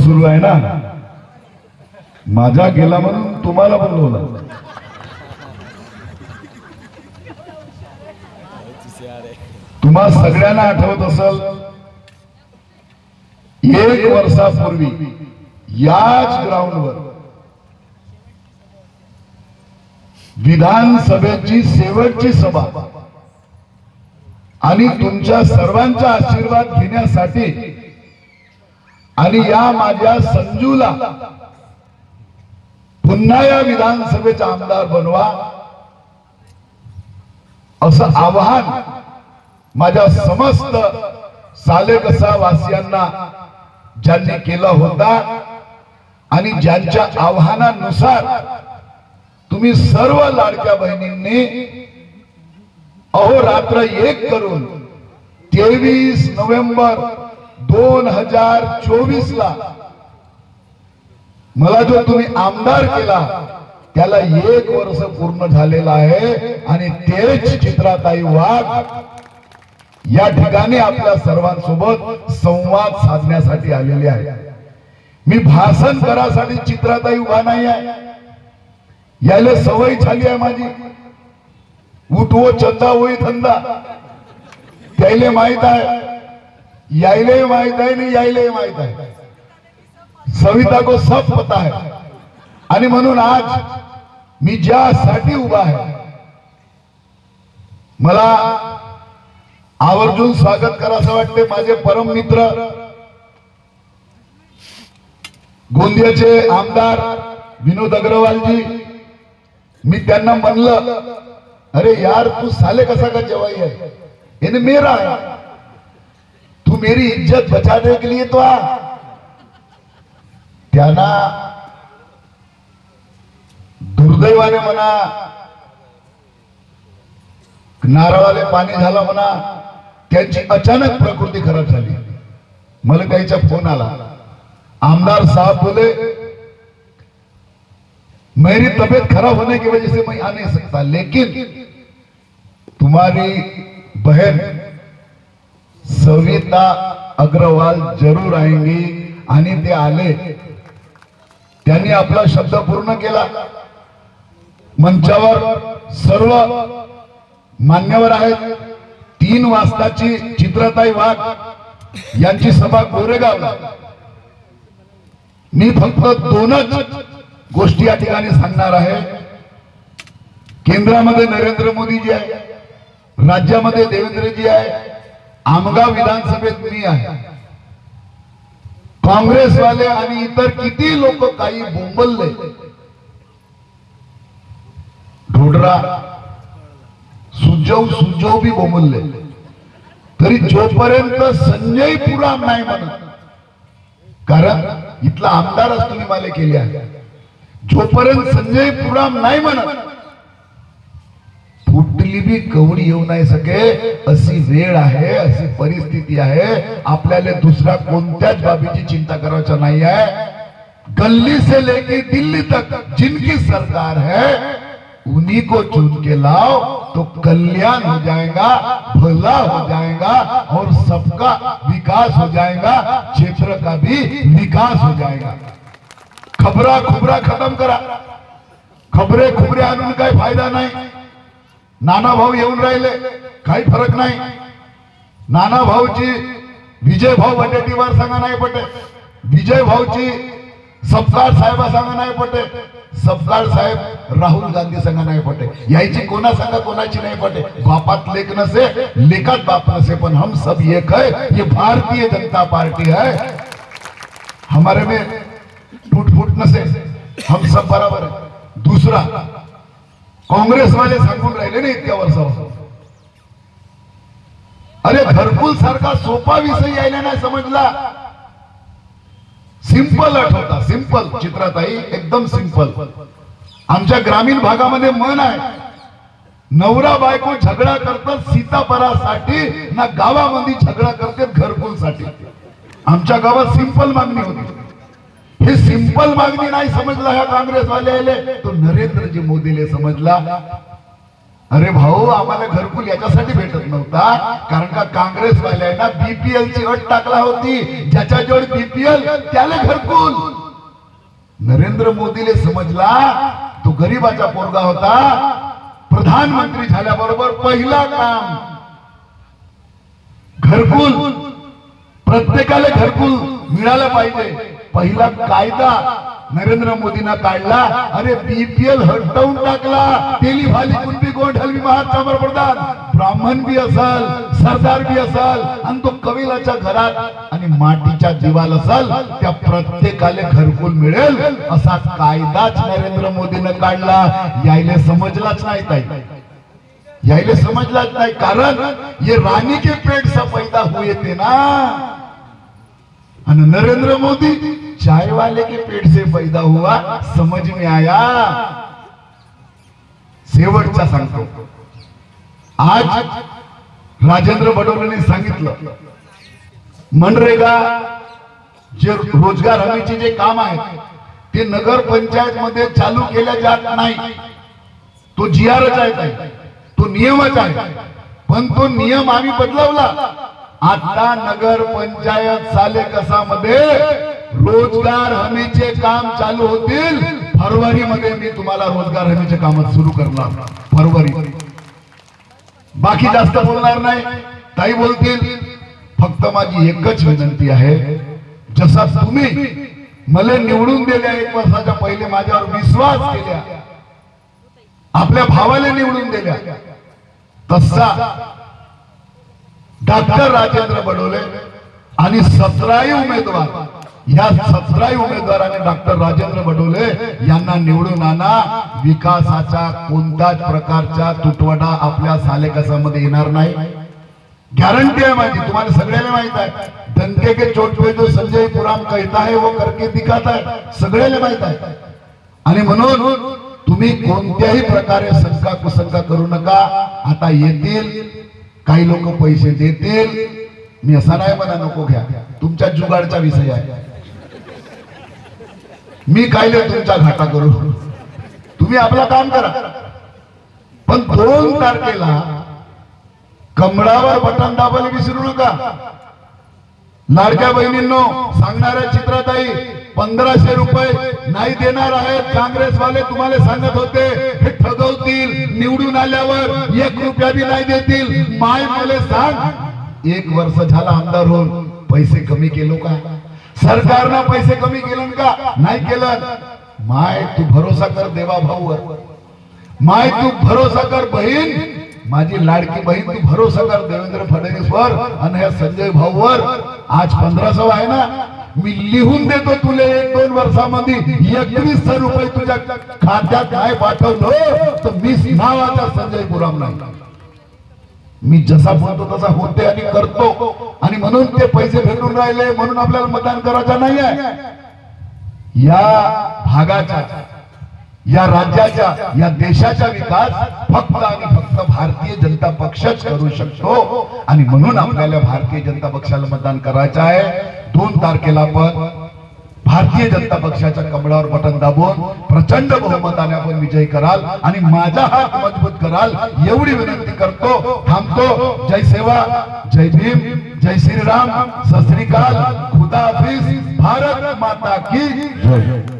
सुरू आहे ना? माझा गेला म्हणून तुम्हाला बोलवलं तुम्हा सगळ्यांना आठवत असल एक वर्षापूर्वी याच ग्राउंडवर विधानसभेची शेवटची सभा आणि तुमच्या सर्वांचा आशीर्वाद घेण्यासाठी आणि या माझ्या संजूला पुन्हा या विधानसभेचा आमदार बनवा असं आवाहन माझ्या समस्त सालेकसा वासियांना ज्यांनी केला होता आणि ज्यांच्या आव्हानानुसार तुम्ही सर्व लाडक्या बहिणींनी अहोरात्र एक करून तेवीस नोव्हेंबर दोन हजार चोवीस ला मला जो तुम्ही आमदार केला त्याला एक वर्ष पूर्ण झालेलं आहे आणि तेच चित्राताई वाघ या ठिकाणी आपल्या सर्वांसोबत संवाद साधण्यासाठी आलेले आहे मी भाषण करासाठी चित्राताई उभा नाही आहे. यायला सवय झाली आहे माझी. उठवो चंदा होई धंदा. त्याला माहीत आहे यायले माहीत आहे आणि यायले माहीत आहे. सविता को सब पता है. आणि म्हणून आज मी ज्यासाठी उभा आहे मला आवर्जून स्वागत करा असं वाटते माझे परम मित्र गोंदियाचे आमदार विनोद अग्रवालजी मी त्यांना म्हणलं अरे यार तू साले कसा का जेवाई आहे? मेरा आहे मेरी इज्जत बचाने के लिए तो आ त्यांना दुर्दैवाने म्हणा नारळाले पाणी झालं म्हणा त्यांची अचानक प्रकृती खराब झाली। मला त्याचा फोन आला। आमदार साहब बोले मेरी तबीयत खराब होने की वजह से मैं आ नहीं सकता लेकिन तुम्हारी बहन सविता अग्रवाल जरूर आएंगी. आणि ते आले. त्यांनी आपला शब्द पूर्ण केला. मंचावर सर्व मान्यवर आहेत. तीन वाजताची चित्रताई वाघ यांची सभा गोरेगावला मी फक्त दोनच गोष्टी या ठिकाणी सांगणार आहे. केंद्रामध्ये नरेंद्र मोदीजी आहे. राज्यामध्ये देवेंद्रजी आहे. आमगाव विधानसभेत मी आहे. काँग्रेसवाले आणि इतर किती लोक काही बोंबलले. ढोडरा सुजव सुजव बी बोंबलले. तरी जोपर्यंत संजय पुरा नाही म्हणत कारण इथला आमदारच तुम्ही माले केले आहे. जोपर्यंत संजय पुराम नाही म्हणत कुठली बी कवडी येऊ नाही सके. अशी वेळ आहे, अशी परिस्थिती आहे. आपल्याला दुसऱ्या कोणत्याच बाबीची चिंता करायची नाही आहे. गल्ली से लेके दिल्ली तक जिनकी सरकार है, उन्हीं को चुन के लाओ तो कल्याण हो जाएगा, भला हो जाएगा, और सबका विकास हो जाएगा, क्षेत्र का भी विकास हो जाएगा। खबरा खुबरा खत्म करा। खबरे खुबरे आणून काही फ़ायदा नाही। नाना भाऊ येऊन राहिले. काही फरक नाही. नाना भाऊची विजय भाऊ वडेट्टीवार सांगा नाही पटे विजय भाऊची सपकाळ साहेबा सांगा नाही पटे सपकाळ साहेब राहुल गांधी सांगा नाही पटे यायची कोणा सांगा कोणाची नाही पटे बापात लेख नसे लेखात बाप नसे पण हम सब एक है. ये भारतीय जनता पार्टी है. हमारे में टूट फूट नसे. हम सब बराबर है. दूसरा काँग्रेस वाले सांगून राहिले ना इतक्या वर्षापासून. अरे घरकुल सारखा सोपा विषय यायला नाही समजला. सिंपल आठवता सिंपल चित्राताई एकदम सिंपल आमच्या ग्रामीण भागामध्ये मन आहे. नवरा बायको झगडा करतात सीतापरासाठी ना गावामध्ये झगडा करतात घरकुलसाठी. आमच्या गावात सिंपल मागणी होती. हे सिंपल मागणी नाही समजला ह्या काँग्रेसवाल्याले. तो नरेंद्रजी मोदीले समजला. अरे भाऊ आम्हाला घरकुल याच्यासाठी भेटत नव्हता. कारण का काँग्रेसवाल्यांना बीपीएल ची अट टाकला होती. ज्याच्या जवळ बीपीएल त्याला घरकुल. नरेंद्र मोदीले समजला. तो गरीबाचा पोरगा होता. प्रधानमंत्री झाल्याबरोबर पहिला काम. घरकुल. प्रत्येकाला घरकुल मिळालं पाहिजे. पहिला कायदा नरेंद्र मोदीनं काढला अरे बीपीएल हटवून टाकला. तेली भाली कुणबी गोंड हलवी महात्मा प्रधान ब्राह्मण बी असल सरदार बी असल आणि तो कविलाच्या घरात आणि मातीच्या दिवाल असल त्या प्रत्येकाला घरकुल मिळेल असा कायदाच नरेंद्र मोदीनं काढला. यायले समजलाच नाही ताई. यायले समजलाच नाही. कारण ये राणी के पेट सा पैदा हुए थे ना. आणि नरेंद्र मोदी चाय वाले के पेट से पैदा हुआ समझ में आया? शेवटचा सांगतो. आज राजेंद्र बडोलेने सांगितलं मनरेगा जे रोजगार हमीचे जे काम आहेत ते नगर पंचायत मध्ये चालू केल्या जात नाही. तो जी जीआरच आहे तो नियमच आहे. पण तो नियम आम्ही बदलवला. आता नगर पंचायत साले कसामध्ये रोजगार हमीचे काम चालू होतील. फरवरी मध्ये मी तुम्हाला रोजगार हमीचे काम सुरू करणार. फरवरी. बाकी जास्त बोलणार नाही. ताई बोलतील. फक्त माझी एकच विनंती आहे. जसा तुम्ही मला निवडून दिल्या एक वर्षाच्या पहिले माझ्यावर विश्वास केल्या. आपल्या भावाला निवडून दिल्या. तसा डॉक्टर राजेंद्र बडोले आणि सतराही उमेदवार. या सतराही उमेदवाराने डॉक्टर राजेंद्र बडोले यांना निवडून आणा. विकासाचा कोणत्याच प्रकारचा तुटवडा आपल्या सालेकसामध्ये येणार नाही. गॅरंटी आहे माझी. तुम्हाला सगळ्याला माहीत आहे. डंके के चोट पे जो संजय पुराम कहता है वो करके दिखाता है. सगळ्याला माहीत आहे. आणि म्हणून तुम्ही कोणत्याही प्रकारे शंका कुशंका करू नका. आता येतील. काही लोक पैसे देतील. मी असा नाही मला नको घ्या. तुमच्या जुगाडचा विषय आहे. मी काय तुमच्या घाटा करू? तुम्ही आपला काम करा. पण दोन तारखेला कमळावर बटन दाबायला विसरू नका. लाडक्या बहिणींनो सांगणाऱ्या चित्राताई पंधराशे रुपये नाही देणार आहेत. काँग्रेसवाले तुम्हाला सांगत होते हे ठगवतील निवडून आल्यावर एक रुपया बी नाही देतील. माय मला सांग एक वर्ष झाला आमदार होऊन पैसे कमी केलो का? सरकारनं पैसे कमी केलं का? नाही केलं. माय तू भरोसा कर देवा भाऊवर. माय तू भरोसा कर बहीण. माझी लाडकी बहीण तू भरोसा कर देवेंद्र फडणवीस वर आणि ह्या संजय भाऊवर. आज आज पंधराशे आहे ना? मी लिहून देतो तुले एक दोन वर्षामध्ये. एकवीस रुपये तुझ्या खात्यात काय पाठवलं तर मी नावाचा संजय गुराम नाही. मी जसा बोलतो तसा होते आणि करतो. आणि म्हणून ते पैसे भेटून राहिले म्हणून आपल्याला मतदान करायचं नाही आहे या भागाच्या या राज्याच्या या देशाचा विकास फक्त आणि फक्त भारतीय जनता पक्षच करू शकतो. आणि म्हणून आपल्याला भारतीय जनता पक्षाला मतदान करायचं आहे. दोन तारखेला पण भारतीय जनता पक्षाच्या कमळावर बटन दाबून प्रचंड बहुमताने आपण विजय कराल आणि माझा हात मजबूत कराल एवढी विनंती करतो थांबतो. जय सेवा जय भीम जय श्रीराम. सत श्रीकाल. खुदा हाफिज. भारत माता की जय.